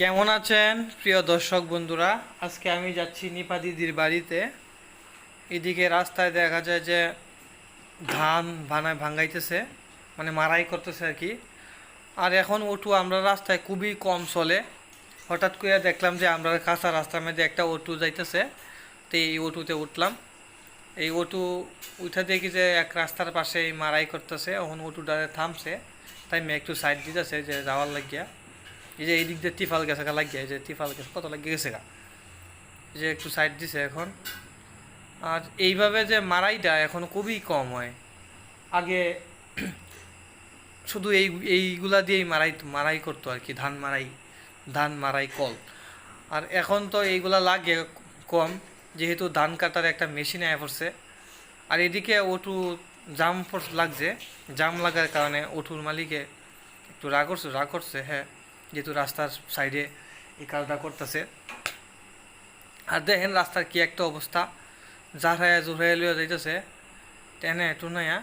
কেমন আছেন প্রিয় দর্শক বন্ধুরা? আজকে আমি যাচ্ছি নিপা দিদির বাড়িতে। এদিকে রাস্তায় দেখা যায় যে ধান ভানায় ভাঙ্গাইতেছে মানে মারাই করতেছে আর কি। আর এখন অটো আমরা রাস্তায় খুবই কম চলে। হঠাৎ করে দেখলাম যে আমরা কাঁচা রাস্তার মধ্যে একটা অটো যাইতেছে। তো এই অটোতে উঠলাম। এই অটো উঠে দেখি যে এক রাস্তার পাশে মারাই করতেছে। এখন অটোটা থামছে। তাই আমি একটু সাইড দিতেছে যে যাওয়ার লাগিয়া। এই যে এই দিক দিয়ে টিফাল গেছে গা লাগিয়ে, এই যে টিফাল গেছে কত লাগিয়ে গেছে এই যে একটু সাইড দিছে এখন। আর এইভাবে যে মারাইটা এখন খুবই কম হয়। আগে শুধু এই, এইগুলা দিয়েই মারাই মারাই করতো আর কি, ধান মারাই ধান মারাই কল। আর এখন তো এইগুলা লাগে কম, যেহেতু ধান কাটার একটা মেশিন আয়া পড়ছে। আর এদিকে ওটু জাম লাগছে। জাম লাগার কারণে ওটুর মালিকে একটু রাগ করছে রাগ করছে হ্যাঁ। যেহেতু রাস্তার সাইডে এই কাজটা করতেছে। আর দেখেন রাস্তার কি একটা অবস্থা। জাহায়া জোহরাইয়া লিয়ে যাইতেছে, টেনে টুনাইয়া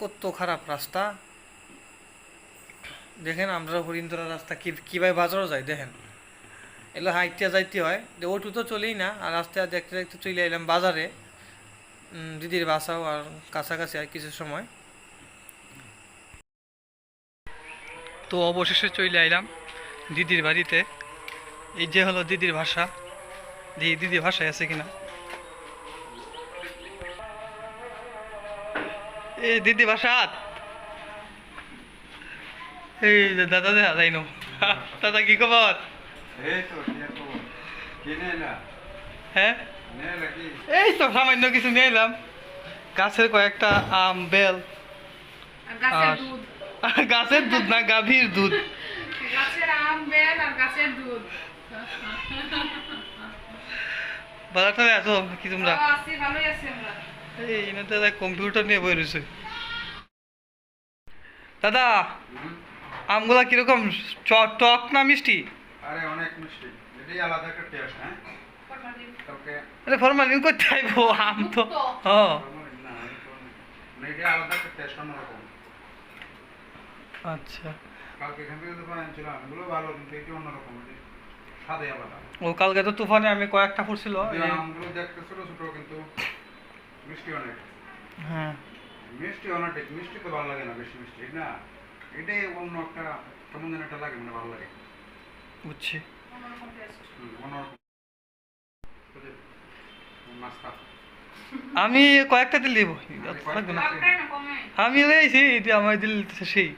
কত খারাপ রাস্তা। দেখেন আমরা হরিন্দরা রাস্তা কি, কীভাবে বাজারও যাই দেখেন। এগুলো হাইটে যাইতে হয় ওটু তো চলেই না, আর রাস্তায় দেখতে দেখতে চলে এলাম বাজারে। দিদির বাসাও আর কাছাকাছি আর কিছু সময়। তো অবশেষে চলে আইলাম দিদির বাড়িতে। এই যে হলো দিদির ভাষা। যে দিদির ভাষায় আছে কিনা? এই দিদি ভাষা। এই দাদা দেখা যাই নো দাদা কি খবর? হ্যাঁ? এই তো সামান্য কিছু নিয়ে এলাম গাছের কয়েকটা আম বেল। আর গাছের আর- দুধ। গাছের দুধ না গাভীর দুধ। গাছের আম বেল আর গাছের দুধ। আছো কি তোমরা? ও, আছি ভালোই আছি আমরা। এই কম্পিউটার নিয়ে বই রয়েছে। দাদা আমগুলা কীরকম? টক না মিষ্টি? আরে অনেক মিষ্টি। এটাই আলাদা একটা টেস্ট হ্যাঁ? আরে ফরমালিন করতে আইবো আম তো। হ এটা আচ্ছা। এটা এটা ও কালকে তো তুফানে আমি কয়েকটা পড়ছিল যদিও আমগুলো দেখতে ছোট ছোট কিন্তু মিষ্টি অনেক। হ্যাঁ। মিষ্টি মিষ্টি তো ভালো লাগে না বেশি মিষ্টি না? এটাই অন্য একটা কেমন যেন একটা লাগে মানে ভালো লাগে। বুঝছি। অন্যরকম taste। হুম, অন্যরকম ওই যে নাস্তা আমি কয়েকটা দিল দিব। আমি লেছি এটি আমার দিল সেই।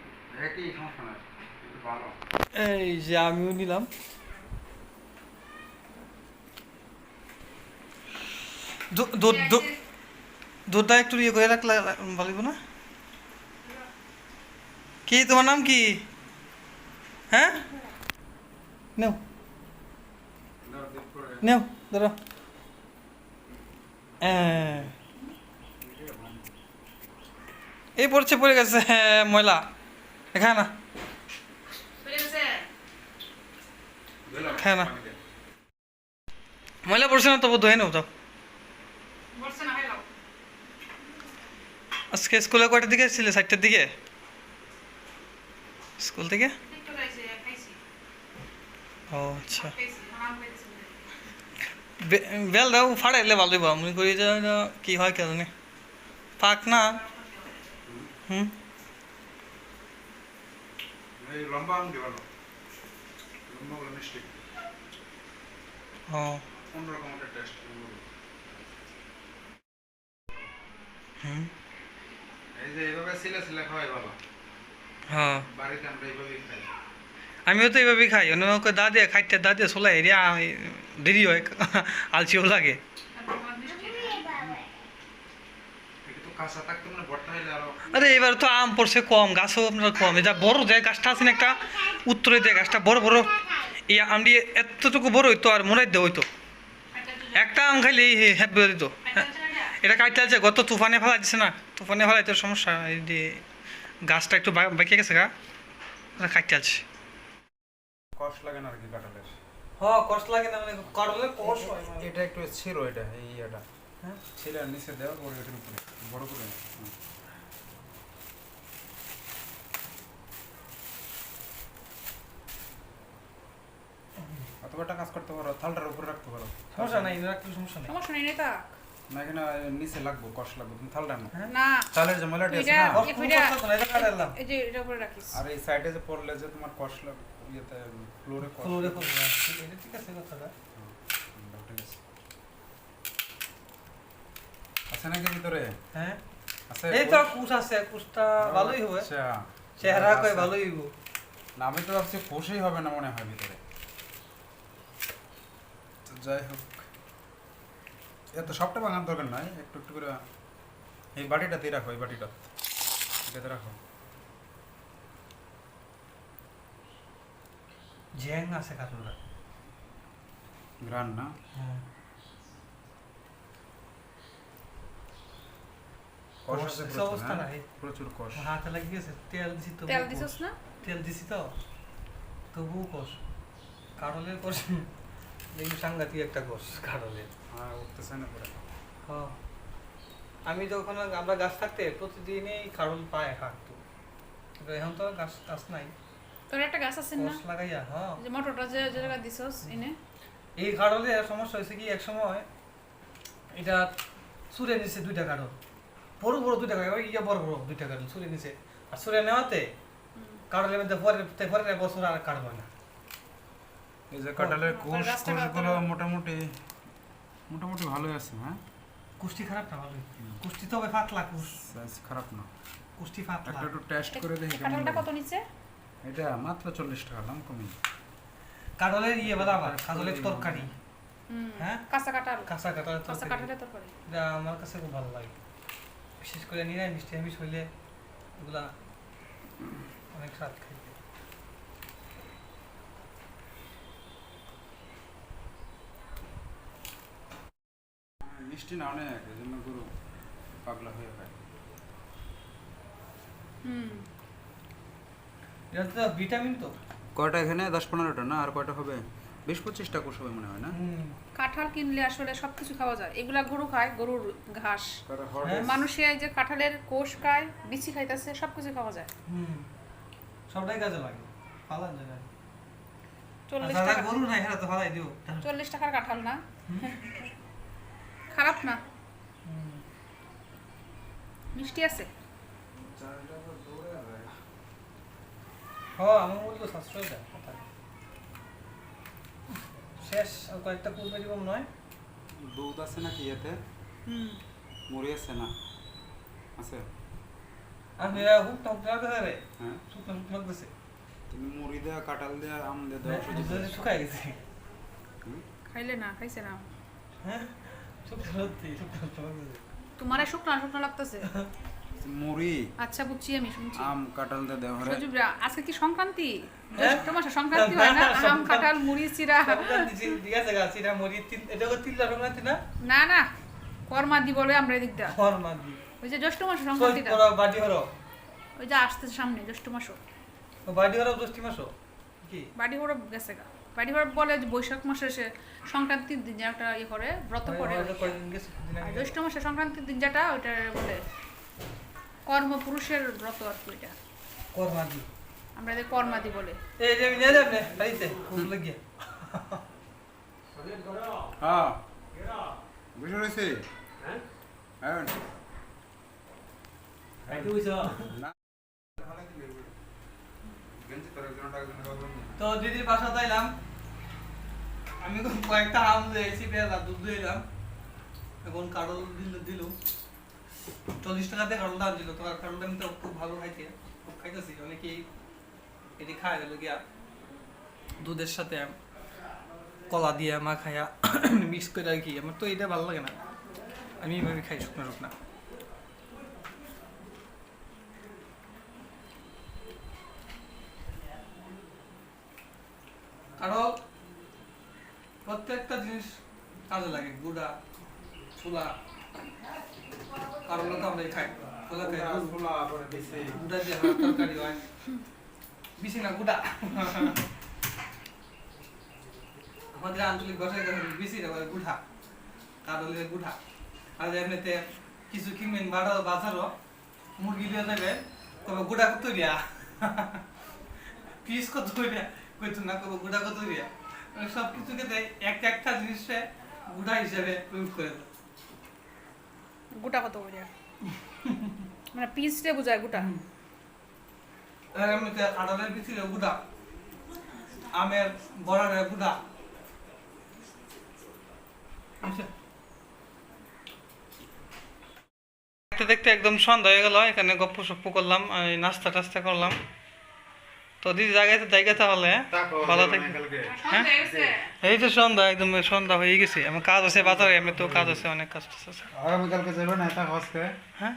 এই যে আমিও নিলাম। দু- দু- দু- দুধটা একটু ইয়ে করে রাখলে ভালো না? কি তোমার নাম কি? হ্যাঁ? নেও। নেও। ধরো হ্যাঁ। এই পড়ছে পড়ে গেছে হ্যাঁ, ময়লা। এখানে না। খায় না। ময়লা পড়ছে না তবু ধুয়ে নেও তো না হ্যালো আজকে স্কুলে কয়টার দিকে এসেছিলে চারটার দিকে? স্কুল থেকে? ও আচ্ছা। বে- বেল দাও ফাড়াইলে ভালো হইব আমি করি যে কি হয় কে জানে পাক না হুম লম্বা মিষ্টি। অন্যরকম একটা। হুম এই যে এইভাবে সিলা সিলা খাওয়াই ভালো। হ্যাঁ বাড়িতে আমরা এইভাবেই খাই। আমিও তো এইভাবেই খাই। অন্য দা দিয়ে খাইতে দা দিয়ে চলে এরিয়া দেরি হয় আলচিও লাগে। মানে আরও এবার তো আম পড়ছে কম, গাছও আপনার কম। এটা বড় যে গাছটা আছে না একটা, উত্তরে যে গাছটা, বড় বড়, এই আমটি এতটুকু বড় হইতো আর মোড়াই দিয়ে হইতো। একটা আম খাইলে হ্যাপ বেরো দিত। এটা কাটতে আছে, গত তুফানে ফেলা দিছে না? তুফানে ফেলাইতে সমস্যা এই যে গাছটা একটু বেঁকে গেছে গা। কাটতে আছে। কষ লাগে না আর কি কাঁঠালের হ্যাঁ কষ লাগে না মানে কাঁঠালের কষ হয়। এটা একটু ছিল এটা এই এটা হ্যাঁ? ছিল নিচে দেওয়া বড় এটার উপরে বড় করে। অথবা কাজ করতে পারো থালটার উপরে রাখতে পারো। সমস্যা নাই রাখতে সমস্যা নাই। সমস্যা নাই হ্যাঁ? এটা না নিচে লাগবো কষ লাগবে তুমি থালটা না। না। থালের যে ময়লাটা আর এই সাইডে যে পড়লে যে তোমার কষ্ট লাগবে। ইয়েতে ফ্লোরে ফ্লোরে এটা ঠিক আছে কথাটা। আছে নাকি ভিতরে? হ্যাঁ। আছে এই তো কুশ আছে কুশটা ভালোই হবে। আচ্ছা। চেহারা কই ভালোই হইব। না আমি তো ভাবছি কোষই হবে না মনে হয় ভিতরে। তো যাই হোক। এত সবটা ভাঙার দরকার নাই একটু একটু করে এই বাটিটাতেই রাখো এই বাটিটা। এটাতে রাখো। জ্যাং আছে কাটুরা গ্রান না হ্যাঁ কষ কষ আছে আছে প্রচুর, অবস্থা হ্যাঁ? নাই। প্রচুর কষ হাতে লাগি গেছে তেল দিছি তো তেল দিছস না তেল দিছি তো তবুও কষ কাটলের কষ এই সাংঘাতিক একটা কষ হ্যাঁ উঠতেছে না পরে হ্যাঁ আমি যখন আমরা গাছ থাকতে প্রতিদিনই কারণ পায় হাঁটতো কিন্তু এখন তো গাছ গাছ নাই তোর একটা গাছ আছে না? লাগাইয়া হ্যাঁ। যে মোটরটা যে যে জায়গা দিছস এনে। এই কারণে সমস্যা হয়েছে কি এক সময় এটা সুরে নিছে দুইটা কারণ বড় বড় দুইটা কারণ ইয়া বড় বড় দুইটা কারণ সুরে নিছে। আর সুরে নেওয়াতে কারণের মধ্যে পরে পরে বছর আর কাটবে না। এই যে কাঁঠালের ও, কোষ কোষগুলো মোটামুটি মোটামুটি ভালোই আছে হ্যাঁ? কুষ্টি খারাপ না ভালোই। কুষ্টি তো হবে পাতলা কুষ খারাপ না। কুষ্টি পাতলা। একটা টেস্ট করে দেখি লাগে। কত নিচে? এটা মাত্র চল্লিশ টাকা দাম কমই কাঠলের ইয়ে বলা আবার কাঠলের তরকারি। হ্যাঁ? কাঁচা কাঁঠাল। কাঁচা কাঁচা তরকারি। কাঁঠালের তরকারি। এটা আমার কাছে খুব ভালো লাগে। বিশেষ করে নিরামিষ টিরামিষ হইলে এগুলা অনেক স্বাদ খাইতে। মিষ্টি না অনেক এই জন্য গরু পাগলা হয়ে যায়। হুম। এটা তো ভিটামিন তো। কয়টা এখানে? দশ পনেরোটা না? আর কয়টা হবে? বিশ পঁচিশটা কোষ হবে মনে হয় না? কাঁঠাল কিনলে আসলে সবকিছু খাওয়া যায়। এগুলা গরু খায় গরুর ঘাস। হ্যাঁ, মানুষে যে কাঁঠালের কোষ খায় বিচি খাইতেছে সবকিছু খাওয়া যায়। সবটাই কাজে লাগে। ফালান যায়। চল্লিশ টাকা। গরু নাই তো ফালাই দিও। চল্লিশ টাকার কাঁঠাল না? খারাপ না? মিষ্টি আছে? হ আমার মূল্য সাশ্রয় দেয় শেষ আর কয়েকটা কুরবানি কম নয়। দুধ আছে নাকি এতে মুড়ি আছে না? আছে? আমি হুকটা হুকটা লাগতেছে রে হ্যাঁ। শুকনো শুকনো লাগতেছে। তুমি মুড়ি দেওয়া কাঁঠাল দেওয়া আম দিয়ে দেওয়া সুযোগ শুকাই গেছে। খাইলে না খাইছে না হ্যাঁ শুকনো সত্যি শুকনো শুকনো তোমার শুকনো শুকনো লাগতেছে। মুড়ি। আচ্ছা বুঝছি আমি শুনছি। আম কাঁঠাল দিয়ে দেওয়া হয় সজীবরা আজকে কি সংক্রান্তি? জ্যৈষ্ঠ মাসে সংক্রান্তি হয় না? আম কাঁঠাল মুড়ি চিরা। ঠিক আছে গাছ এটা মরি তিন এটা করে তিন লাখ না? না না কর্মাদি বলে আমরা এদিক দা ফর মাদি ওই যে জ্যৈষ্ঠ মাসে সই সংক্রান্তিটা। করা বাড়ি হরো ওই যে আসতেছে সামনে জ্যৈষ্ঠ মাসও। বাড়ি হরো দশটি মাসও? কি? বাড়ি হরব গেছে গা। বাড়ি হরব বলে যে বৈশাখ মাসে সে সংক্রান্তির দিন যে একটা ইয়ে করে ব্রত করে জ্যৈষ্ঠ মাসে সংক্রান্তির দিন যেটা ওইটা বলে কর্মপুরুষের ব্রত আর কি ওইটা কর মাদি আমরা এদের কর্মাদি বলে। এই যে নিয়ে যাবেন বাড়িতে খুব লাগিয়ে হ্যাঁ। বুঝে রয়েছে? হ্যাঁ। তো দিদির বাসা যাইলাম আমি কয়েকটা আম দিয়েছি পেয়ারা দুধ দিলাম। এখন কারল দিল দিল চল্লিশ টাকাতে কারল দাম দিল তো আর কারলটা তো খুব ভালো খাইতে, খুব খাইতেছি। অনেকেই এটি খায় গেল গিয়া দুধের সাথে কলা দিয়ে, মা খাইয়া মিক্স করে আর কি। আমার তো এটা ভালো লাগে না। আমি এইভাবে খাই, শুকনো শুকনা। কারণ প্রত্যেকটা জিনিস কাজে লাগে, গুড়া, ছোলা। আমরা খাই করে দিয়ে তরকারি হয় না আমাদের আঞ্চলিক ভাষায় গুঠা আর এমনিতে কিছু কিনবেন বাড়ো বাজারও মুরগি দিয়ে যাবে তবে গুড়া কত পিস কত না কবে গুড়া কত সব কিছুকে দেয় একটা জিনিসে গুড়া হিসেবে প্রয়োগ করে। গোটা কত করে মানে পিসটা বোঝায় গোটা। আর এমনিতে কাঁঠালের ভিতরে গুড়া আমের বড়ারের গুড়া বুঝছ? দেখতে দেখতে একদম সন্ধ্যা হয়ে গেল এখানে গপ্প সপ্প করলাম এই নাস্তা টাস্তা করলাম। তো দিদি জায়গাতে জায়গা তাহলে ভালো থাকবে হ্যাঁ? এই তো সন্ধ্যা একদম সন্ধ্যা হয়ে গেছে। আমার কাজ আছে বাজারে আমি তো কাজ আছে অনেক কাজ আছে। আগামীকালকে যাবে না এটা হসতে হ্যাঁ?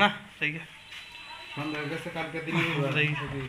না ঠিক আছে সন্ধ্যা হয়ে গেছে কালকে দিনে